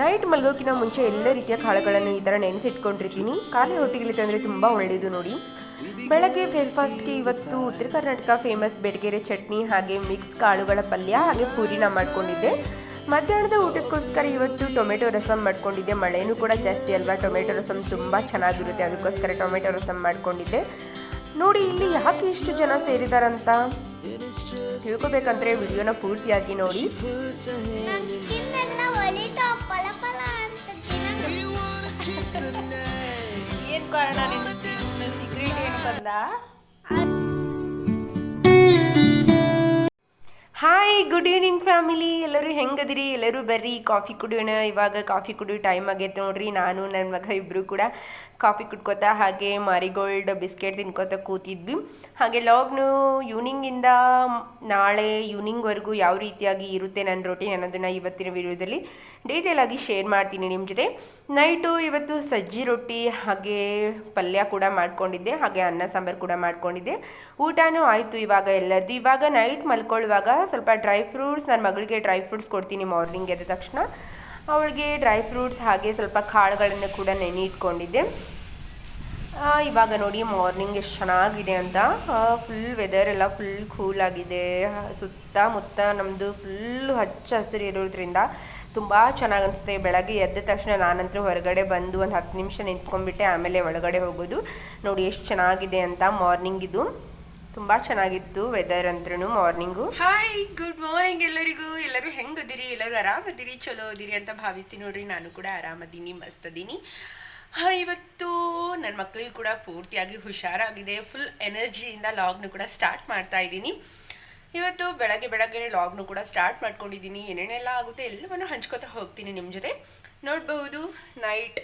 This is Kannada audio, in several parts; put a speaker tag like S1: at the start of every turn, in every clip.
S1: ನೈಟ್ ಮಲಗೋಕಿನ ಮುಂಚೆ ಎಲ್ಲ ರೀತಿಯ ಕಾಳುಗಳನ್ನು ಈ ಥರ ನೆನೆಸಿಟ್ಕೊಂಡಿರ್ತೀನಿ. ಖಾಲಿ ಹೊಟ್ಟೆಗೆ ತಂದರೆ ತುಂಬ ಒಳ್ಳೆಯದು ನೋಡಿ. ಬೆಳಗ್ಗೆ ಬ್ರೇಕ್ಫಾಸ್ಟ್ಗೆ ಇವತ್ತು ಉತ್ತರ ಕರ್ನಾಟಕ ಫೇಮಸ್ ಬೆಡಗೆರೆ ಚಟ್ನಿ ಹಾಗೆ ಮಿಕ್ಸ್ ಕಾಳುಗಳ ಪಲ್ಯ ಹಾಗೆ ಪೂರಿನ ಮಾಡ್ಕೊಂಡಿದ್ದೆ. ಮಧ್ಯಾಹ್ನದ ಊಟಕ್ಕೋಸ್ಕರ ಇವತ್ತು ಟೊಮೆಟೊ ರಸಮ್ ಮಾಡ್ಕೊಂಡಿದ್ದೆ. ಮಳೆನೂ ಕೂಡ ಜಾಸ್ತಿ ಅಲ್ವಾ? ಟೊಮೆಟೊ ರಸಮ್ ತುಂಬ ಚೆನ್ನಾಗಿರುತ್ತೆ. ಅದಕ್ಕೋಸ್ಕರ ಟೊಮೆಟೊ ರಸಮ್ ಮಾಡ್ಕೊಂಡಿದ್ದೆ. ನೋಡಿ, ಇಲ್ಲಿ ಯಾಕೆ ಇಷ್ಟು ಜನ ಸೇರಿದಾರಂತ? ತಿಳ್ಕೊಬೇಕಂದ್ರೆ ವಿಡಿಯೋನ ಪೂರ್ತಿಯಾಗಿ ನೋಡಿ.
S2: ಒಳಿತಾ ಪಲ ಪಲ ಅಂತ
S1: ಏನ್ ಕಾರಣ ಸೀಕ್ರೆಟ್ ಏನು ಬಂದ? ಹಾಯ್ ಗುಡ್ ಈವ್ನಿಂಗ್ ಫ್ಯಾಮಿಲಿ ಎಲ್ಲರೂ ಹೆಂಗದಿರಿ? ಎಲ್ಲರೂ ಬರ್ರಿ. ಕಾಫಿ ಕುಡಿಯೋಣ. ಇವಾಗ ಕಾಫಿ ಕುಡಿಯೋ ಟೈಮ್ ಆಗೈತೆ ನೋಡ್ರಿ. ನಾನು ನನ್ನ ಮಗ ಇಬ್ಬರು ಕೂಡ ಕಾಫಿ ಕುಡ್ಕೋತಾ ಹಾಗೆ ಮಾರಿಗೋಲ್ಡ್ ಬಿಸ್ಕೆಟ್ ತಿನ್ಕೋತಾ ಕೂತಿದ್ವಿ. ಹಾಗೆ ಲಾಗ್ನು ಈವ್ನಿಂಗಿಂದ ನಾಳೆ ಈವ್ನಿಂಗ್ವರೆಗೂ ಯಾವ ರೀತಿಯಾಗಿ ಇರುತ್ತೆ ನನ್ನ ರೊಟೀನ್ ಅನ್ನೋದನ್ನು ಇವತ್ತಿನ ವಿಡಿಯೋದಲ್ಲಿ ಡೀಟೇಲ್ ಆಗಿ ಶೇರ್ ಮಾಡ್ತೀನಿ ನಿಮ್ಮ ಜೊತೆ. ನೈಟು ಇವತ್ತು ಸಜ್ಜಿ ರೊಟ್ಟಿ ಹಾಗೆ ಪಲ್ಯ ಕೂಡ ಮಾಡ್ಕೊಂಡಿದ್ದೆ. ಹಾಗೆ ಅನ್ನ ಸಾಂಬಾರು ಕೂಡ ಮಾಡ್ಕೊಂಡಿದ್ದೆ. ಊಟನೂ ಆಯಿತು ಇವಾಗ ಎಲ್ಲರದ್ದು ಇವಾಗ ನೈಟ್ ಮಲ್ಕೊಳ್ಳುವಾಗ ಸ್ವಲ್ಪ ಡ್ರೈ ಫ್ರೂಟ್ಸ್ ನನ್ನ ಮಗಳಿಗೆ ಡ್ರೈ ಫ್ರೂಟ್ಸ್ ಕೊಡ್ತೀನಿ ಮಾರ್ನಿಂಗ್ ಎದ್ದ ತಕ್ಷಣ. ಅವಳಿಗೆ ಡ್ರೈ ಫ್ರೂಟ್ಸ್ ಹಾಗೆ ಸ್ವಲ್ಪ ಕಾಳುಗಳನ್ನು ಕೂಡ ನೆನೆ ಇಟ್ಕೊಂಡಿದ್ದೆ. ಇವಾಗ ನೋಡಿ ಮಾರ್ನಿಂಗ್ ಎಷ್ಟು ಚೆನ್ನಾಗಿದೆ ಅಂತ. ಫುಲ್ ವೆದರ್ ಎಲ್ಲ ಫುಲ್ ಕೂಲ್ ಆಗಿದೆ. ಸುತ್ತಮುತ್ತ ನಮ್ಮದು ಫುಲ್ ಹಚ್ಚ ಹಸಿರು ಇರೋದ್ರಿಂದ ತುಂಬ ಚೆನ್ನಾಗಿ ಅನಿಸುತ್ತೆ. ಬೆಳಗ್ಗೆ ಎದ್ದ ತಕ್ಷಣ ನಾನಂತೂ ಹೊರಗಡೆ ಬಂದು ಒಂದು ಹತ್ತು ನಿಮಿಷ ನಿಂತ್ಕೊಂಡ್ಬಿಟ್ಟೆ, ಆಮೇಲೆ ಒಳಗಡೆ ಹೋಗೋದು. ನೋಡಿ ಎಷ್ಟು ಚೆನ್ನಾಗಿದೆ ಅಂತ ಮಾರ್ನಿಂಗ್ ಇದು. ತುಂಬ ಚೆನ್ನಾಗಿತ್ತು ವೆದರ್ ಅಂದ್ರೂ ಮಾರ್ನಿಂಗು ಹಾಯ್ ಗುಡ್ ಮಾರ್ನಿಂಗ್ ಎಲ್ಲರಿಗೂ. ಎಲ್ಲರೂ ಹೆಂಗದಿರಿ? ಎಲ್ಲರೂ ಆರಾಮದಿರಿ? ಚಲೋ ಅದಿರಿ ಅಂತ ಭಾವಿಸ್ತೀನಿ ನೋಡ್ರಿ. ನಾನು ಕೂಡ ಆರಾಮದೀನಿ, ಮಸ್ತ್ ಅದೀನಿ. ಇವತ್ತು ನನ್ನ ಮಕ್ಕಳಿಗೂ ಕೂಡ ಪೂರ್ತಿಯಾಗಿ ಹುಷಾರಾಗಿದೆ. ಫುಲ್ ಎನರ್ಜಿಯಿಂದ ಲಾಗ್ನು ಕೂಡ ಸ್ಟಾರ್ಟ್ ಮಾಡ್ತಾ ಇದ್ದೀನಿ. ಇವತ್ತು ಬೆಳಗ್ಗೆ ಬೆಳಗ್ಗೆ ಲಾಗ್ನು ಕೂಡ ಸ್ಟಾರ್ಟ್ ಮಾಡ್ಕೊಂಡಿದ್ದೀನಿ. ಏನೇನೆಲ್ಲ ಆಗುತ್ತೆ ಎಲ್ಲವನ್ನು ಹಂಚ್ಕೋತಾ ಹೋಗ್ತೀನಿ ನಿಮ್ಮ ಜೊತೆ. ನೋಡಬಹುದು ನೈಟ್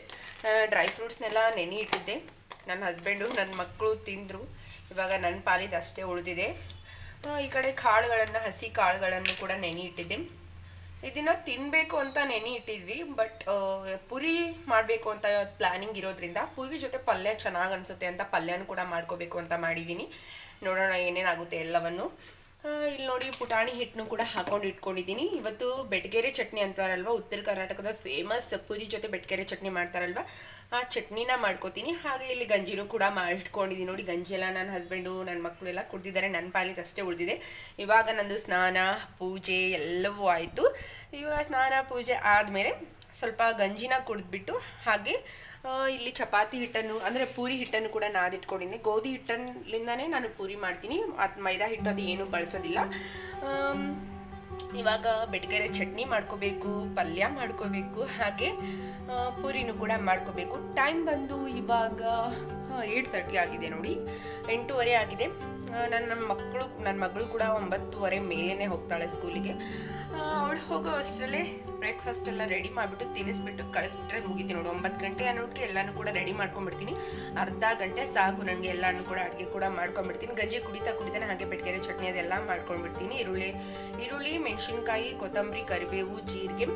S1: ಡ್ರೈ ಫ್ರೂಟ್ಸ್ನೆಲ್ಲ ನೆನೆ ಇಟ್ಟಿದ್ದೆ. ನನ್ನ ಹಸ್ಬೆಂಡು ನನ್ನ ಮಕ್ಕಳು ತಿಂದರು. ಇವಾಗ ನನ್ನ ಪಾಲಿದು ಅಷ್ಟೇ ಉಳಿದಿದೆ. ಈ ಕಡೆ ಕಾಳುಗಳನ್ನು, ಹಸಿ ಕಾಳುಗಳನ್ನು ಕೂಡ ನೆನೆ ಇಟ್ಟಿದ್ದೆ. ಇದನ್ನ ತಿನ್ನಬೇಕು ಅಂತ ನೆನೆ ಇಟ್ಟಿದ್ವಿ, ಬಟ್ ಪುರಿ ಮಾಡಬೇಕು ಅಂತ ಪ್ಲ್ಯಾನಿಂಗ್ ಇರೋದ್ರಿಂದ, ಪುರಿ ಜೊತೆ ಪಲ್ಯ ಚೆನ್ನಾಗಿ ಅನಿಸುತ್ತೆ ಅಂತ ಪಲ್ಯನೂ ಕೂಡ ಮಾಡ್ಕೋಬೇಕು ಅಂತ ಮಾಡಿದ್ದೀನಿ. ನೋಡೋಣ ಏನೇನಾಗುತ್ತೆ ಎಲ್ಲವನ್ನು. ಇಲ್ಲಿ ನೋಡಿ, ಪುಟಾಣಿ ಹಿಟ್ಟನ್ನು ಕೂಡ ಹಾಕೊಂಡು ಇಟ್ಕೊಂಡಿದ್ದೀನಿ. ಇವತ್ತು ಬೆಟ್ಗೆರೆ ಚಟ್ನಿ ಅಂತಾರಲ್ವ? ಉತ್ತರ ಕರ್ನಾಟಕದ ಫೇಮಸ್ ಪೂರಿ ಜೊತೆ ಬೆಟ್ಗೆರೆ ಚಟ್ನಿ ಮಾಡ್ತಾರಲ್ವ? ಆ ಚಟ್ನಿನ ಮಾಡ್ಕೋತೀನಿ. ಹಾಗೆ ಇಲ್ಲಿ ಗಂಜಿನೂ ಕೂಡ ಮಾಡಿಟ್ಕೊಂಡಿದ್ದೀನಿ. ನೋಡಿ, ಗಂಜಿ ಎಲ್ಲ ನನ್ನ ಹಸ್ಬೆಂಡು ನನ್ನ ಮಕ್ಕಳೆಲ್ಲ ಕುಡ್ದಿದ್ದಾರೆ. ನನ್ನ ಪಾಲಿಗೆ ಅಷ್ಟೇ ಉಳಿದಿದೆ. ಇವಾಗ ನಂದು ಸ್ನಾನ, ಪೂಜೆ ಎಲ್ಲವೂ ಆಯಿತು. ಇವಾಗ ಸ್ನಾನ, ಪೂಜೆ ಆದಮೇಲೆ ಸ್ವಲ್ಪ ಗಂಜಿನ ಕುಡಿದ್ಬಿಟ್ಟು ಹಾಗೆ ಇಲ್ಲಿ ಚಪಾತಿ ಹಿಟ್ಟನ್ನು, ಅಂದರೆ ಪೂರಿ ಹಿಟ್ಟನ್ನು ಕೂಡ ನಾದಿಟ್ಕೊಂಡಿನಿ ಗೋಧಿ ಹಿಟ್ಟಲ್ಲಿಂದನೇ ನಾನು ಪೂರಿ ಮಾಡ್ತೀನಿ. ಅದು ಮೈದಾ ಹಿಟ್ಟು ಅದು ಏನು ಬಳಸೋದಿಲ್ಲ. ಇವಾಗ ಬೆಟ್ಗೆರೆ ಚಟ್ನಿ ಮಾಡ್ಕೋಬೇಕು, ಪಲ್ಯ ಮಾಡ್ಕೋಬೇಕು, ಹಾಗೆ ಪೂರಿನೂ ಕೂಡ ಮಾಡ್ಕೋಬೇಕು. ಟೈಮ್ ಬಂದು ಇವಾಗ ಏಯ್ಟ್ ತರ್ಟಿ ಆಗಿದೆ ನೋಡಿ. ಎಂಟೂವರೆ ಆಗಿದೆ. ನನ್ನ ಮಕ್ಕಳು ನನ್ನ ಮಗಳು ಕೂಡ ಒಂಬತ್ತುವರೆ ಮೇಲೇ ಹೋಗ್ತಾಳೆ ಸ್ಕೂಲಿಗೆ. ಅವಳು ಹೋಗೋ ಅಷ್ಟರಲ್ಲಿ ಬ್ರೇಕ್ಫಾಸ್ಟ್ ಎಲ್ಲ ರೆಡಿ ಮಾಡಿಬಿಟ್ಟು ತಿನ್ನಿಸ್ಬಿಟ್ಟು ಕಳಿಸ್ಬಿಟ್ರೆ ಮುಗಿತೀನಿ ನೋಡಿ. ಒಂಬತ್ತು ಗಂಟೆ ಅನ್ನೋಕ್ಕೆ ಎಲ್ಲನೂ ಕೂಡ ರೆಡಿ ಮಾಡ್ಕೊಂಡ್ಬಿಡ್ತೀನಿ. ಅರ್ಧ ಗಂಟೆ ಸಾಕು ನನಗೆ, ಎಲ್ಲನೂ ಕೂಡ ಅಡುಗೆ ಕೂಡ ಮಾಡ್ಕೊಂಡ್ಬಿಡ್ತೀನಿ. ಗಂಜಿ ಕುಡಿತಾ ಕುಡಿತಾನೆ ಹಾಗೆ ಬೆಟ್ಗೆರೆ ಚಟ್ನಿ ಅದೆಲ್ಲ ಮಾಡ್ಕೊಂಡ್ಬಿಡ್ತೀನಿ. ಈರುಳ್ಳಿ ಈರುಳ್ಳಿ, ಮೆಣಸಿನ್ಕಾಯಿ, ಕೊತ್ತಂಬರಿ, ಕರಿಬೇವು, ಜೀರಿಗೆ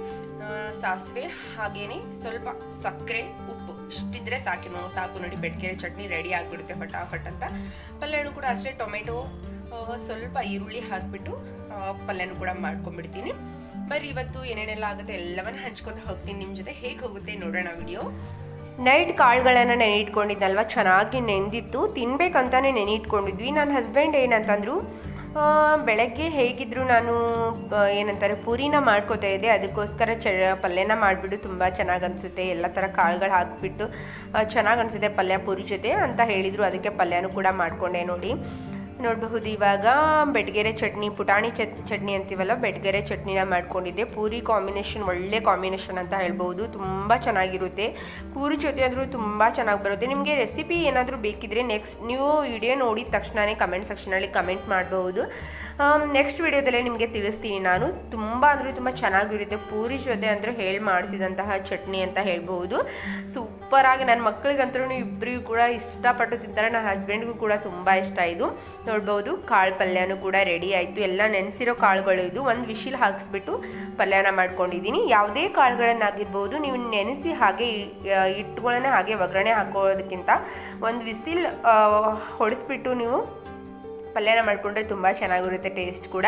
S1: ಸಾಸಿವೆ, ಹಾಗೇನೆ ಸ್ವಲ್ಪ ಸಕ್ಕರೆ, ಉಪ್ಪು. ಇಷ್ಟಿದ್ರೆ ಸಾಕಿನೋ ಸಾಕು ನೋಡಿ, ಬೆಟ್ಗೆರೆ ಚಟ್ನಿ ರೆಡಿ ಆಗಿಬಿಡುತ್ತೆ ಫಟಾಫಟ್ ಅಂತ. ಪಲ್ಯನೂ ಕೂಡ ಅಷ್ಟೇ, ಟೊಮೆಟೊ ಸ್ವಲ್ಪ ಈರುಳ್ಳಿ ಹಾಕ್ಬಿಟ್ಟು ಪಲ್ಯನೂ ಕೂಡ ಮಾಡ್ಕೊಂಡ್ಬಿಡ್ತೀನಿ. ಬರೀ ಇವತ್ತು ಏನೇನೆಲ್ಲ ಆಗುತ್ತೆ ಎಲ್ಲವನ್ನ ಹಂಚ್ಕೊತ ಹೋಗ್ತೀನಿ. ನಿಮ್ಮ ಜೊತೆ ಹೇಗೆ ಹೋಗುತ್ತೆ ನೋಡೋಣ ವಿಡಿಯೋ ನೈಟ್ ಕಾಳುಗಳನ್ನು ನೆನೆ ಚೆನ್ನಾಗಿ ನೆಂದಿತ್ತು. ತಿನ್ಬೇಕಂತಾನೆ ನೆನೆ ನನ್ನ ಹಸ್ಬೆಂಡ್ ಏನಂತಂದ್ರು ಬೆಳಗ್ಗೆ ಹೇಗಿದ್ರು ನಾನು ಏನಂತಾರೆ, ಪೂರಿನ ಮಾಡ್ಕೋತಾ ಇದ್ದೆ. ಅದಕ್ಕೋಸ್ಕರ ಚ, ಪಲ್ಯನ ಮಾಡಿಬಿಟ್ಟು ತುಂಬ ಚೆನ್ನಾಗಿ ಅನಿಸುತ್ತೆ ಎಲ್ಲ ಥರ ಕಾಳುಗಳು ಹಾಕಿಬಿಟ್ಟು ಚೆನ್ನಾಗಿ ಅನಿಸುತ್ತೆ ಪಲ್ಯ ಪೂರಿ ಜೊತೆ ಅಂತ ಹೇಳಿದರು. ಅದಕ್ಕೆ ಪಲ್ಯನೂ ಕೂಡ ಮಾಡಿಕೊಂಡೆ ನೋಡಿ. ನೋಡಬಹುದು, ಇವಾಗ ಬೆಡ್ಗೆರೆ ಚಟ್ನಿ, ಪುಟಾಣಿ ಚಟ್, ಚಟ್ನಿ ಅಂತೀವಲ್ಲ, ಬೆಡ್ಗೆರೆ ಚಟ್ನಿನ ಮಾಡ್ಕೊಂಡಿದ್ದೆ. ಪೂರಿ ಕಾಂಬಿನೇಷನ್ ಒಳ್ಳೆ ಕಾಂಬಿನೇಷನ್ ಅಂತ ಹೇಳ್ಬೋದು ತುಂಬ ಚೆನ್ನಾಗಿರುತ್ತೆ. ಪೂರಿ ಜೊತೆ ಆದರೂ ತುಂಬ ಚೆನ್ನಾಗಿ ಬರುತ್ತೆ. ನಿಮಗೆ ರೆಸಿಪಿ ಏನಾದರೂ ಬೇಕಿದ್ರೆ ನೆಕ್ಸ್ಟ್ ನೀವು ವಿಡಿಯೋ ನೋಡಿದ ತಕ್ಷಣವೇ ಕಮೆಂಟ್ ಸೆಕ್ಷನಲ್ಲಿ ಕಮೆಂಟ್ ಮಾಡಬಹುದು. ನೆಕ್ಸ್ಟ್ ವಿಡಿಯೋದಲ್ಲೇ ನಿಮಗೆ ತಿಳಿಸ್ತೀನಿ ನಾನು. ತುಂಬ ಅಂದರೆ ತುಂಬ ಚೆನ್ನಾಗಿರುತ್ತೆ. ಪೂರಿ ಜೊತೆ ಅಂದರೆ ಹೇಳಿ ಮಾಡಿಸಿದಂತಹ ಚಟ್ನಿ ಅಂತ ಹೇಳ್ಬೋದು ಸೂಪರಾಗಿ ನನ್ನ ಮಕ್ಕಳಿಗಂತೂ ಇಬ್ಬರಿಗೂ ಕೂಡ ಇಷ್ಟಪಟ್ಟು ತಿಂತಾರೆ. ನನ್ನ ಹಸ್ಬೆಂಡ್ಗೂ ಕೂಡ ತುಂಬ ಇಷ್ಟ ಇದು. ನೋಡ್ಬೋದು. ಕಾಳು ಪಲ್ಯನೂ ಕೂಡ ರೆಡಿ ಆಯಿತು. ಎಲ್ಲ ನೆನೆಸಿರೋ ಕಾಳುಗಳು ಇದು. ಒಂದು ವಿಶಿಲ್ ಹಾಕಿಸ್ಬಿಟ್ಟು ಪಲ್ಯನ ಮಾಡ್ಕೊಂಡಿದ್ದೀನಿ. ಯಾವುದೇ ಕಾಳುಗಳನ್ನಾಗಿರ್ಬೋದು ನೀವು ನೆನೆಸಿ ಹಾಗೆ ಇ- ಇಟ್ಟುಗಳನ್ನ ಹಾಗೆ ಒಗ್ಗರಣೆ ಹಾಕೋದಕ್ಕಿಂತ ಒಂದು ವಿಸಿಲ್ ಹೊಡೆಸ್ಬಿಟ್ಟು ನೀವು ಪಲ್ಯನ ಮಾಡಿಕೊಂಡ್ರೆ ತುಂಬ ಚೆನ್ನಾಗಿರುತ್ತೆ ಟೇಸ್ಟ್ ಕೂಡ.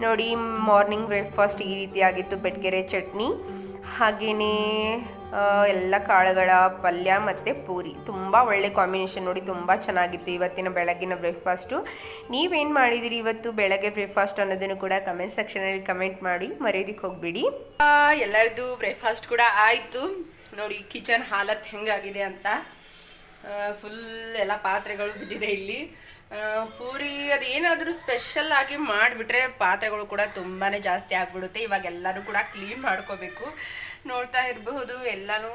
S1: ನೋಡಿ ಮಾರ್ನಿಂಗ್ ಬ್ರೇಕ್ಫಾಸ್ಟ್ ಈ ರೀತಿಯಾಗಿತ್ತು. ಬೆಟ್ಗೆರೆ ಚಟ್ನಿ. ಹಾಗೆಯೇ ಎಲ್ಲ ಕಾಳುಗಳ ಪಲ್ಯ ಮತ್ತು ಪೂರಿ. ತುಂಬ ಒಳ್ಳೆ ಕಾಂಬಿನೇಷನ್ ನೋಡಿ ತುಂಬ ಚೆನ್ನಾಗಿತ್ತು ಇವತ್ತಿನ ಬೆಳಗಿನ ಬ್ರೇಕ್ಫಾಸ್ಟು ನೀವೇನು ಮಾಡಿದಿರಿ ಇವತ್ತು ಬೆಳಗ್ಗೆ ಬ್ರೇಕ್ಫಾಸ್ಟ್ ಅನ್ನೋದನ್ನು ಕೂಡ ಕಮೆಂಟ್ ಸೆಕ್ಷನಲ್ಲಿ ಕಮೆಂಟ್ ಮಾಡಿ ಮರೆಯೋದಕ್ಕೆ ಹೋಗ್ಬಿಡಿ. ಎಲ್ಲರದು ಬ್ರೇಕ್ಫಾಸ್ಟ್ ಕೂಡ ಆಯಿತು. ನೋಡಿ ಕಿಚನ್ ಹಾಲತ್ ಹೆಂಗಾಗಿದೆ ಅಂತ. ಫುಲ್ ಎಲ್ಲ ಪಾತ್ರೆಗಳು ಬಿದ್ದಿದೆ ಇಲ್ಲಿ. ಪೂರಿ ಅದೇನಾದರೂ ಸ್ಪೆಷಲ್ ಆಗಿ ಮಾಡಿಬಿಟ್ರೆ ಪಾತ್ರೆಗಳು ಕೂಡ ತುಂಬಾ ಜಾಸ್ತಿ ಆಗ್ಬಿಡುತ್ತೆ. ಇವಾಗ ಎಲ್ಲರೂ ಕೂಡ ಕ್ಲೀನ್ ಮಾಡ್ಕೋಬೇಕು. ನೋಡ್ತಾ ಇರಬಹುದು ಎಲ್ಲನೂ.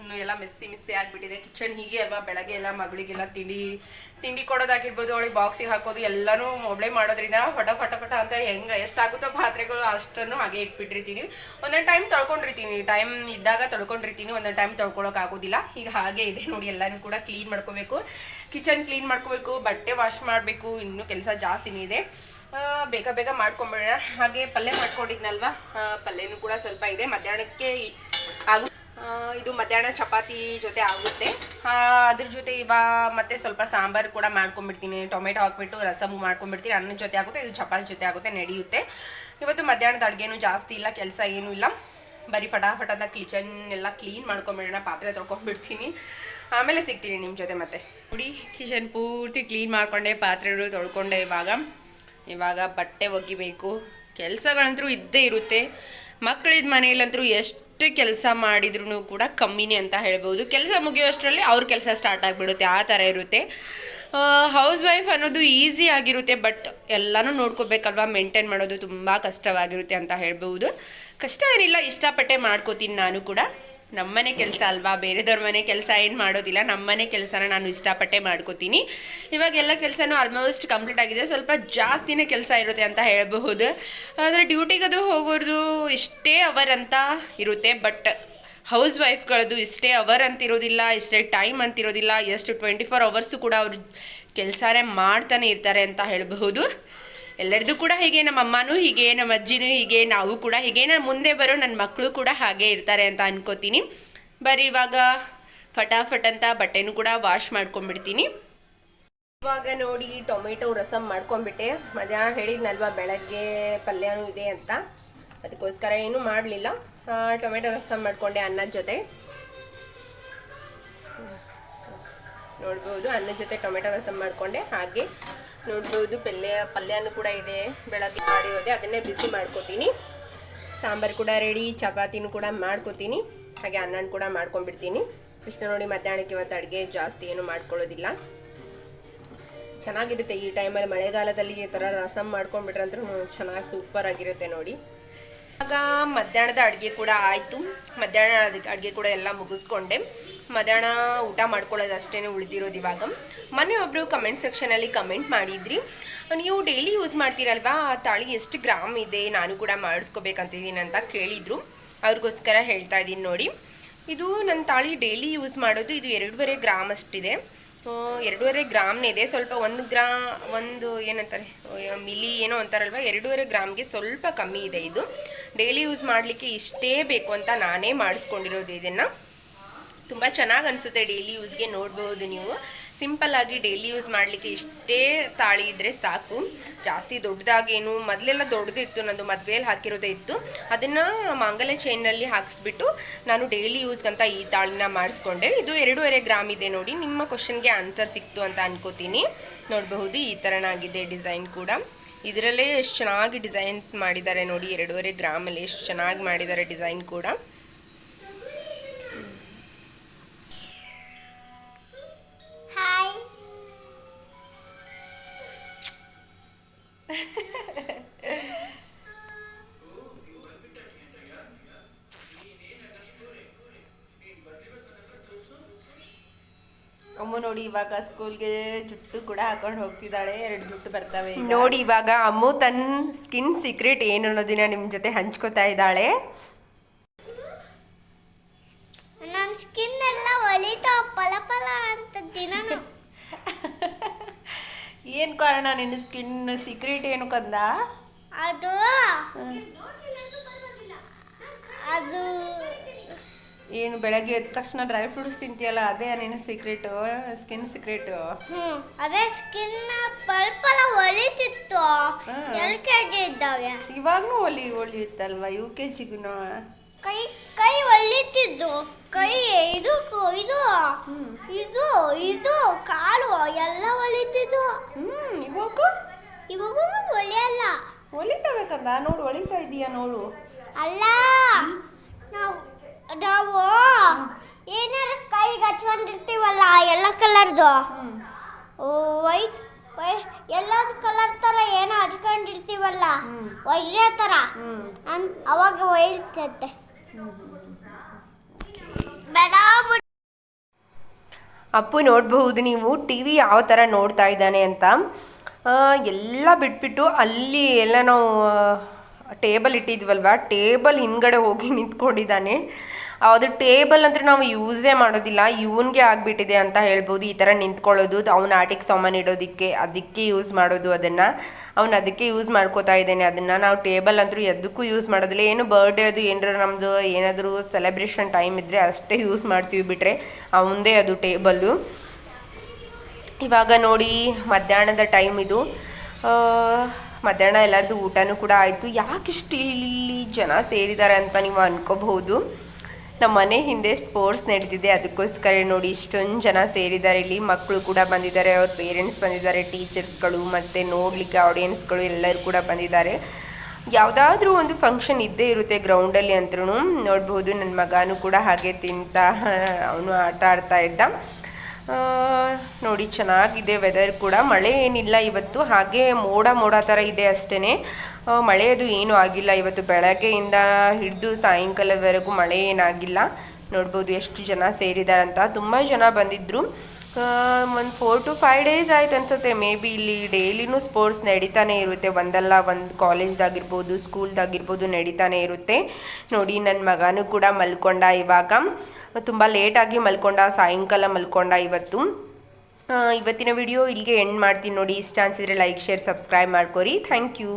S1: ಇನ್ನು ಎಲ್ಲ ಮೆಸ್ಸಿ ಮಿಸ್ಸಿ ಆಗಿಬಿಟ್ಟಿದೆ. ಕಿಚನ್ ಹೀಗೆ ಅಲ್ವಾ, ಬೆಳಗ್ಗೆ ಎಲ್ಲ ಮಗಳಿಗೆಲ್ಲ ತಿಂಡಿ ತಿಂಡಿ ಕೊಡೋದಾಗಿರ್ಬೋದು, ಅವಳಿಗೆ ಬಾಕ್ಸಿಗೆ ಹಾಕೋದು, ಎಲ್ಲನೂ ಒಬ್ಳೆ ಮಾಡೋದ್ರಿಂದ ಫಟ ಫಟ ಫಟ ಅಂತ ಹೆಂಗೆ ಎಷ್ಟಾಗುತ್ತೋ ಪಾತ್ರೆಗಳು ಅಷ್ಟನ್ನು ಹಾಗೆ ಇಟ್ಬಿಟ್ಟಿರ್ತೀನಿ. ಒಂದೊಂದು ಟೈಮ್ ತೊಳ್ಕೊಂಡಿರ್ತೀನಿ. ಟೈಮ್ ಇದ್ದಾಗ ತೊಳ್ಕೊಂಡಿರ್ತೀನಿ, ಒಂದೊಂದು ಟೈಮ್ ತೊಳ್ಕೊಳಕ್ ಆಗೋದಿಲ್ಲ. ಈಗ ಹಾಗೆ ಇದೆ ನೋಡಿ, ಎಲ್ಲನೂ ಕೂಡ ಕ್ಲೀನ್ ಮಾಡ್ಕೋಬೇಕು. ಕಿಚನ್ ಕ್ಲೀನ್ ಮಾಡ್ಕೋಬೇಕು, ಬಟ್ಟೆ ವಾಶ್ ಮಾಡಬೇಕು, ಇನ್ನೂ ಕೆಲಸ ಜಾಸ್ತಿನೇ ಇದೆ. ಬೇಗ ಬೇಗ ಮಾಡ್ಕೊಂಬಿಡೋಣ. ಹಾಗೆ ಪಲ್ಯ ಮಾಡ್ಕೊಂಡಿದ್ನಲ್ವಾ? ಪಲ್ಯನೂ ಕೂಡ ಸ್ವಲ್ಪ ಇದೆ. ಮಧ್ಯಾಹ್ನಕ್ಕೆ ಆಗುತ್ತೆ ಇದು ಮಧ್ಯಾಹ್ನ ಚಪಾತಿ ಜೊತೆ ಆಗುತ್ತೆ. ಅದ್ರ ಜೊತೆ ಇವಾಗ ಮತ್ತೆ ಸ್ವಲ್ಪ ಸಾಂಬಾರು ಕೂಡ ಮಾಡ್ಕೊಂಡ್ಬಿಡ್ತೀನಿ. ಟೊಮೆಟೊ ಹಾಕ್ಬಿಟ್ಟು ರಸಮ್ ಮಾಡ್ಕೊಂಡ್ಬಿಡ್ತೀನಿ. ಅನ್ನ ಜೊತೆ ಆಗುತ್ತೆ, ಇದು ಚಪಾತಿ ಜೊತೆ ಆಗುತ್ತೆ, ನಡೆಯುತ್ತೆ. ಇವತ್ತು ಮಧ್ಯಾಹ್ನದ ಅಡುಗೆನೂ ಜಾಸ್ತಿ ಇಲ್ಲ, ಕೆಲಸ ಏನೂ ಇಲ್ಲ. ಬರೀ ಫಟಾಫಟ್ ಅಂತ ಕಿಚನ್ ಎಲ್ಲ ಕ್ಲೀನ್ ಮಾಡ್ಕೊಂಬಿಡೋಣ, ಪಾತ್ರೆ ತೊಳ್ಕೊಂಡ್ಬಿಡ್ತೀನಿ. ಆಮೇಲೆ ಸಿಗ್ತೀನಿ ನಿಮ್ಮ ಜೊತೆ ಮತ್ತೆ. ನೋಡಿ ಕಿಚನ್ ಪೂರ್ತಿ ಕ್ಲೀನ್ ಮಾಡ್ಕೊಂಡೆ ಪಾತ್ರೆಗಳು ತೊಳ್ಕೊಂಡೆ ಇವಾಗ. ಇವಾಗ ಬಟ್ಟೆ ಒಗಿಬೇಕು. ಕೆಲಸಗಳಂತೂ ಇದ್ದೇ ಇರುತ್ತೆ. ಮಕ್ಕಳಿದ ಮನೆಯಲ್ಲಂತೂ ಎಷ್ಟು ಕೆಲಸ ಮಾಡಿದ್ರು ಕೂಡ ಕಮ್ಮಿನೇ ಅಂತ ಹೇಳ್ಬೋದು. ಕೆಲಸ ಮುಗಿಯೋಷ್ಟರಲ್ಲಿ ಅವ್ರ ಕೆಲಸ ಸ್ಟಾರ್ಟ್ ಆಗಿಬಿಡುತ್ತೆ, ಆ ಥರ ಇರುತ್ತೆ. ಹೌಸ್ ವೈಫ್ ಅನ್ನೋದು ಈಸಿ ಆಗಿರುತ್ತೆ ಬಟ್ ಎಲ್ಲನೂ ನೋಡ್ಕೋಬೇಕಲ್ವಾ? ಮೇಂಟೈನ್ ಮಾಡೋದು ತುಂಬ ಕಷ್ಟವಾಗಿರುತ್ತೆ ಅಂತ ಹೇಳ್ಬೋದು. ಕಷ್ಟ ಏನಿಲ್ಲ, ಇಷ್ಟಪಟ್ಟೆ ಮಾಡ್ಕೋತೀನಿ ನಾನು ಕೂಡ. ನಮ್ಮನೆ ಕೆಲಸ ಅಲ್ವಾ? ಬೇರೆದವ್ರ ಮನೆ ಕೆಲಸ ಏನು ಮಾಡೋದಿಲ್ಲ. ನಮ್ಮನೆ ಕೆಲಸನ ನಾನು ಇಷ್ಟಪಟ್ಟೆ ಮಾಡ್ಕೋತೀನಿ. ಇವಾಗ ಎಲ್ಲ ಕೆಲಸನೂ ಆಲ್ಮೋಸ್ಟ್ ಕಂಪ್ಲೀಟ್ ಆಗಿದೆ. ಸ್ವಲ್ಪ ಜಾಸ್ತಿನೇ ಕೆಲಸ ಇರುತ್ತೆ ಅಂತ ಹೇಳಬಹುದು. ಆದರೆ ಡ್ಯೂಟಿಗದು ಹೋಗೋದು ಇಷ್ಟೇ ಅವರ್ ಅಂತ ಇರುತ್ತೆ. ಬಟ್ ಹೌಸ್ ವೈಫ್ಗಳದ್ದು ಇಷ್ಟೇ ಅವರ್ ಅಂತಿರೋದಿಲ್ಲ ಇಷ್ಟೇ ಟೈಮ್ ಅಂತಿರೋದಿಲ್ಲ ಎಷ್ಟು ಟ್ವೆಂಟಿ ಫೋರ್ ಅವರ್ಸು ಕೂಡ ಅವರು ಕೆಲಸನೇ ಮಾಡ್ತಾನೆ ಇರ್ತಾರೆ ಅಂತ ಹೇಳಬಹುದು. ಎಲ್ಲರದು ಕೂಡ ಹೀಗೆ, ನಮ್ಮ ಅಮ್ಮನೂ ಹೀಗೆ, ನಮ್ಮ ಅಜ್ಜಿನೂ ಹೀಗೆ, ನಾವು ಕೂಡ ಹೀಗೆ, ನಾನು ಮುಂದೆ ಬರೋ ನನ್ನ ಮಕ್ಕಳು ಕೂಡ ಹಾಗೆ ಇರ್ತಾರೆ ಅಂತ ಅನ್ಕೋತೀನಿ. ಬರೀ ಇವಾಗ ಫಟಾಫಟ್ ಅಂತ ಬಟ್ಟೆನೂ ಕೂಡ ವಾಶ್ ಮಾಡ್ಕೊಂಡ್ಬಿಡ್ತೀನಿ. ಇವಾಗ ನೋಡಿ, ಟೊಮೆಟೊ ರಸಮ್ ಮಾಡ್ಕೊಂಡ್ಬಿಟ್ಟೆ. ಮಧ್ಯಾಹ್ನ ಹೇಳಿದ್ನಲ್ವಾ, ಬೆಳಗ್ಗೆ ಪಲ್ಯನೂ ಇದೆ ಅಂತ. ಅದಕ್ಕೋಸ್ಕರ ಏನೂ ಮಾಡಲಿಲ್ಲ. ಟೊಮೆಟೊ ರಸಮ್ ಮಾಡ್ಕೊಂಡೆ ಅನ್ನದ ಜೊತೆ. ನೋಡ್ಬೋದು, ಅನ್ನದ ಜೊತೆ ಟೊಮೆಟೊ ರಸಮ್ ಮಾಡ್ಕೊಂಡೆ. ಹಾಗೆ ನೋಡ್ಬೋದು ಪಲ್ಯ ಪಲ್ಯನೂ ಕೂಡ ಇದೆ, ಬೆಳಗ್ಗೆ ಮಾಡಿರೋದೆ ಅದನ್ನೇ ಬಿಸಿ ಮಾಡ್ಕೋತೀನಿ. ಸಾಂಬಾರು ಕೂಡ ರೆಡಿ ಚಪಾತಿನೂ ಕೂಡ ಮಾಡ್ಕೋತೀನಿ. ಹಾಗೆ ಅನ್ನನ ಕೂಡ ಮಾಡ್ಕೊಂಡ್ಬಿಡ್ತೀನಿ. ಇಷ್ಟ ನೋಡಿ ಮಧ್ಯಾಹ್ನಕ್ಕೆ ಇವತ್ತು ಅಡುಗೆ ಜಾಸ್ತಿ ಏನು ಮಾಡ್ಕೊಳ್ಳೋದಿಲ್ಲ. ಚೆನ್ನಾಗಿರುತ್ತೆ ಈ ಟೈಮಲ್ಲಿ ಮಳೆಗಾಲದಲ್ಲಿ ಈ ಥರ ರಸಮ್ ಮಾಡ್ಕೊಂಡ್ಬಿಟ್ರಂದ್ರೂ ಚೆನ್ನಾಗಿ ಸೂಪರ್ ಆಗಿರುತ್ತೆ ನೋಡಿ. ಆಗ ಮಧ್ಯಾಹ್ನದ ಅಡುಗೆ ಕೂಡ ಆಯಿತು. ಮಧ್ಯಾಹ್ನ ಅಡುಗೆ ಕೂಡ ಎಲ್ಲ ಮುಗಿಸ್ಕೊಂಡೆ. ಮಧ್ಯಾಹ್ನ ಊಟ ಮಾಡ್ಕೊಳ್ಳೋದು ಅಷ್ಟೇ ಉಳಿದಿರೋದು ಇವಾಗ. ಮೊನ್ನೆ ಒಬ್ಬರು ಕಮೆಂಟ್ ಸೆಕ್ಷನಲ್ಲಿ ಕಮೆಂಟ್ ಮಾಡಿದ್ರಿ. ನೀವು ಡೈಲಿ ಯೂಸ್ ಮಾಡ್ತೀರಲ್ವಾ? ಆ ತಾಳಿ ಎಷ್ಟು ಗ್ರಾಮ್ ಇದೆ? ನಾನು ಕೂಡ ಮಾಡಿಸ್ಕೋಬೇಕಂತಿದ್ದೀನಿ ಅಂತ ಕೇಳಿದರು. ಅವ್ರಿಗೋಸ್ಕರ ಹೇಳ್ತಾ ಇದ್ದೀನಿ ನೋಡಿ. ಇದು ನನ್ನ ತಾಳಿ ಡೈಲಿ ಯೂಸ್ ಮಾಡೋದು ಇದು ಎರಡೂವರೆ ಗ್ರಾಮ್ ಅಷ್ಟಿದೆ. ಎರಡೂವರೆ ಗ್ರಾಮ್ನೇ ಇದೆ. ಸ್ವಲ್ಪ ಒಂದು ಗ್ರಾ, ಒಂದು ಏನಂತಾರೆ ಮಿಲಿ ಏನೋ ಅಂತಾರಲ್ವ? ಎರಡೂವರೆ ಗ್ರಾಮ್ಗೆ ಸ್ವಲ್ಪ ಕಮ್ಮಿ ಇದೆ ಇದು. ಡೈಲಿ ಯೂಸ್ ಮಾಡಲಿಕ್ಕೆ ಇಷ್ಟೇ ಬೇಕು ಅಂತ ನಾನೇ ಮಾಡಿಸ್ಕೊಂಡಿರೋದು ಇದನ್ನು. ತುಂಬ ಚೆನ್ನಾಗಿ ಅನಿಸುತ್ತೆ ಡೈಲಿ ಯೂಸ್ಗೆ ನೋಡ್ಬೋದು ನೀವು. ಸಿಂಪಲ್ ಆಗಿ ಡೈಲಿ ಯೂಸ್ ಮಾಡಲಿಕ್ಕೆ ಇಷ್ಟೇ ತಾಳಿ ಇದ್ದರೆ ಸಾಕು. ಜಾಸ್ತಿ ದೊಡ್ಡದಾಗೇನು, ಮೊದಲೆಲ್ಲ ದೊಡ್ಡದಿತ್ತು, ನಂದು ಮದುವೆಯಲ್ಲಿ ಹಾಕಿರೋದೇ ಇತ್ತು. ಅದನ್ನು ಮಾಂಗಲ್ಯ ಚೈನಲ್ಲಿ ಹಾಕಿಸ್ಬಿಟ್ಟು ನಾನು ಡೈಲಿ ಯೂಸ್ಗಂತ ಈ ತಾಳಿನ ಮಾಡಿಸ್ಕೊಂಡೆ. ಇದು ಎರಡೂವರೆ ಗ್ರಾಮ್ ಇದೆ ನೋಡಿ, ನಿಮ್ಮ ಕ್ವಶನ್ಗೆ ಆನ್ಸರ್ ಸಿಕ್ತು ಅಂತ ಅನ್ಕೋತೀನಿ. ನೋಡಬಹುದು, ಈ ಥರನಾಗಿದೆ ಡಿಸೈನ್ ಕೂಡ. ಇದರಲ್ಲೇ ಎಷ್ಟು ಚೆನ್ನಾಗಿ ಡಿಸೈನ್ಸ್ ಮಾಡಿದ್ದಾರೆ ನೋಡಿ, ಎರಡೂವರೆ ಗ್ರಾಮಲ್ಲಿ ಎಷ್ಟು ಚೆನ್ನಾಗಿ ಮಾಡಿದ್ದಾರೆ ಡಿಸೈನ್ ಕೂಡ. ಅಮ್ಮ ನೋಡಿ ಇವಾಗ ಸ್ಕೂಲ್ಗೆ ಜುಟ್ಟು ಕೂಡ ಹಾಕೊಂಡು ಹೋಗ್ತಿದ್ದಾಳೆ. ಎರಡು ಜುಟ್ಟು ಬರ್ತವೆ ನೋಡಿ ಇವಾಗ ಅಮ್ಮು ತನ್ನ ಸ್ಕಿನ್ ಸೀಕ್ರೆಟ್ ಏನು ಅನ್ನೋದನ್ನ ನಿಮ್ಮ ಜೊತೆ ಹಂಚ್ಕೋತಾ ಇದ್ದಾಳೆ.
S2: ನನ್ನ ಸ್ಕಿನ್ ಎಲ್ಲ ಒಲಿತಾ ಪಲ ಪಲ ಅಂತ ದಿನನು
S1: ಏನು ಕಾರಣ ನಿನ್ನ ಸ್ಕಿನ್ ಸೀಕ್ರೆಟ್ ಏನು ಕಂದ?
S2: ಅದು ಅದು
S1: ಏನು ಬೆಳಗ್ಗೆ ಎದ್ದ ತಕ್ಷಣ ಡ್ರೈ ಫ್ರೂಟ್ಸ್ ತಿಂತೀಯಲ್ಲ ಅದೇ ನೀನು ಸೀಕ್ರೆಟ್ ಸ್ಕಿನ್ ಸೀಕ್ರೆಟ್
S2: ಹ್ಮ್ ಅದೇ ಸ್ಕಿನ್ ಪಲ್ಪಲ
S1: ಒಳಿತಿತ್ತು.
S2: ಎಲ್ ಕೆ ಜಿ ಇದ್ದಾಗ
S1: ಇವಾಗ್ನೂ ಒಲಿ ಒಲಿಯುತ್ತಲ್ವಾ? ಯು ಕೆ ಜಿಗೂ
S2: ಕೈ ಕೈ ಹೊಲಿತಿದ್ದು ಕೈ ಇದು ಇದು ಇದು ಇದು ಕಾಲು ಎಲ್ಲ ಒಲಿತಿದ್ದು.
S1: ಹ್ಮ್ ಇವಾಗ?
S2: ಇವಾಗ
S1: ಒಲಿಯಲ್ಲ. ಒಲಿತಾ ನೋಡು ಒಲಿತಾ ಇದೀಯಾ ನೋಡು.
S2: ಅಲ್ಲ ನಾವು ನಾವು ಏನಾರ ಕೈಗೆ ಹಚ್ಕೊಂಡಿರ್ತೀವಲ್ಲ ಎಲ್ಲ ಕಲರ್ದು? ವೈಟ್ ಎಲ್ಲ ಕಲರ್ ತರ ಏನೋ ಹಚ್ಕೊಂಡಿರ್ತೀವಲ್ಲ. ವಜ್ರ ತರ? ಅವಾಗ ಒಯ್ತತ್ತೆ.
S1: ಅಪ್ಪು ನೋಡಬಹುದು ನೀವು ಟಿ ವಿ ಯಾವ ಥರ ನೋಡ್ತಾ ಇದ್ದಾನೆ ಅಂತ. ಎಲ್ಲ ಬಿಟ್ಬಿಟ್ಟು ಅಲ್ಲಿ ಎಲ್ಲ ನಾವು ಟೇಬಲ್ ಇಟ್ಟಿದ್ವಲ್ವ? ಟೇಬಲ್ ಹಿಂದ್ಗಡೆ ಹೋಗಿ ನಿಂತ್ಕೊಂಡಿದ್ದಾನೆ. ಅದು ಟೇಬಲ್ ಅಂದರೆ ನಾವು ಯೂಸೇ ಮಾಡೋದಿಲ್ಲ. ಇವನ್ಗೆ ಆಗಿಬಿಟ್ಟಿದೆ ಅಂತ ಹೇಳ್ಬೋದು. ಈ ಥರ ನಿಂತ್ಕೊಳ್ಳೋದು, ಅವನ ಆಟಿಗೆ ಸಾಮಾನು ಇಡೋದಕ್ಕೆ, ಅದಕ್ಕೆ ಯೂಸ್ ಮಾಡೋದು ಅದನ್ನು. ಅವ್ನು ಅದಕ್ಕೆ ಯೂಸ್ ಮಾಡ್ಕೋತಾ ಇದ್ದಾನೆ ಅದನ್ನು. ನಾವು ಟೇಬಲ್ ಅಂದರೂ ಎದಕ್ಕೂ ಯೂಸ್ ಮಾಡೋದಿಲ್ಲ. ಏನು ಬರ್ಡೇ ಅದು, ಏನಾರ ನಮ್ಮದು ಏನಾದರೂ ಸೆಲೆಬ್ರೇಷನ್ ಟೈಮ್ ಇದ್ದರೆ ಅಷ್ಟೇ ಯೂಸ್ ಮಾಡ್ತೀವಿ ಬಿಟ್ಟರೆ ಅವಂದೇ ಅದು ಟೇಬಲ್ಲು ಇವಾಗ ನೋಡಿ ಮಧ್ಯಾಹ್ನದ ಟೈಮ್ ಇದು. ಮಧ್ಯಾಹ್ನ ಎಲ್ಲರದು ಊಟನೂ ಕೂಡ ಆಯಿತು. ಯಾಕಿಷ್ಟು ಇಲ್ಲಿ ಜನ ಸೇರಿದ್ದಾರೆ ಅಂತ ನೀವು ಅನ್ಕೋಬಹುದು. ನಮ್ಮ ಮನೆ ಹಿಂದೆ ಸ್ಪೋರ್ಟ್ಸ್ ನಡೆದಿದೆ. ಅದಕ್ಕೋಸ್ಕರ ನೋಡಿ ಇಷ್ಟೊಂದು ಜನ ಸೇರಿದ್ದಾರೆ ಇಲ್ಲಿ ಮಕ್ಕಳು ಕೂಡ ಬಂದಿದ್ದಾರೆ. ಅವ್ರ ಪೇರೆಂಟ್ಸ್ ಬಂದಿದ್ದಾರೆ. ಟೀಚರ್ಸ್ಗಳು ಮತ್ತು ನೋಡಲಿಕ್ಕೆ ಆಡಿಯನ್ಸ್ಗಳು ಎಲ್ಲರೂ ಕೂಡ ಬಂದಿದ್ದಾರೆ. ಯಾವುದಾದ್ರೂ ಒಂದು ಫಂಕ್ಷನ್ ಇದ್ದೇ ಇರುತ್ತೆ ಗ್ರೌಂಡಲ್ಲಿ ಅಂತೂ ನೋಡ್ಬೋದು ನನ್ನ ಮಗನೂ ಕೂಡ ಹಾಗೆ ತಿಂತ, ಅವನು ಆಟ ಆಡ್ತಾ ಇದ್ದ. ನೋಡಿ, ಚೆನ್ನಾಗಿದೆ ವೆದರ್ ಕೂಡ. ಮಳೆ ಏನಿಲ್ಲ ಇವತ್ತು. ಹಾಗೆ ಮೋಡ ಮೋಡ ಥರ ಇದೆ ಅಷ್ಟೇ ಮಳೆ ಅದು ಏನೂ ಆಗಿಲ್ಲ. ಇವತ್ತು ಬೆಳಗ್ಗೆಯಿಂದ ಹಿಡಿದು ಸಾಯಂಕಾಲವರೆಗೂ ಮಳೆ ಏನಾಗಿಲ್ಲ. ನೋಡ್ಬೋದು ಎಷ್ಟು ಜನ ಸೇರಿದ್ದಾರೆ ಅಂತ. ತುಂಬ ಜನ ಬಂದಿದ್ದರು ಒಂದು ಫೋರ್ ಟು ಫೈವ್ ಡೇಸ್ ಆಯ್ತು ಅನ್ಸುತ್ತೆ. ಮೇ ಬಿ ಇಲ್ಲಿ ಡೈಲಿನೂ ಸ್ಪೋರ್ಟ್ಸ್ ನಡೀತಾನೆ ಇರುತ್ತೆ. ಒಂದಲ್ಲ ಒಂದು ಕಾಲೇಜ್ದಾಗಿರ್ಬೋದು ಸ್ಕೂಲ್ದಾಗಿರ್ಬೋದು ನಡೀತಾನೆ ಇರುತ್ತೆ. ನೋಡಿ ನನ್ನ ಮಗನೂ ಕೂಡ ಮಲ್ಕೊಂಡ ಇವಾಗ. ತುಂಬ ಲೇಟಾಗಿ ಮಲ್ಕೊಂಡ, ಸಾಯಂಕಾಲ ಮಲ್ಕೊಂಡ ಇವತ್ತು. ಇವತ್ತಿನ ವಿಡಿಯೋ ಇಲ್ಲಿಗೆ ಎಂಡ್ ಮಾಡ್ತೀನಿ ನೋಡಿ. ಇಷ್ಟ ಅನ್ಸಿದ್ರೆ ಲೈಕ್ ಶೇರ್ ಸಬ್ಸ್ಕ್ರೈಬ್ ಮಾಡ್ಕೊರಿ. Thank you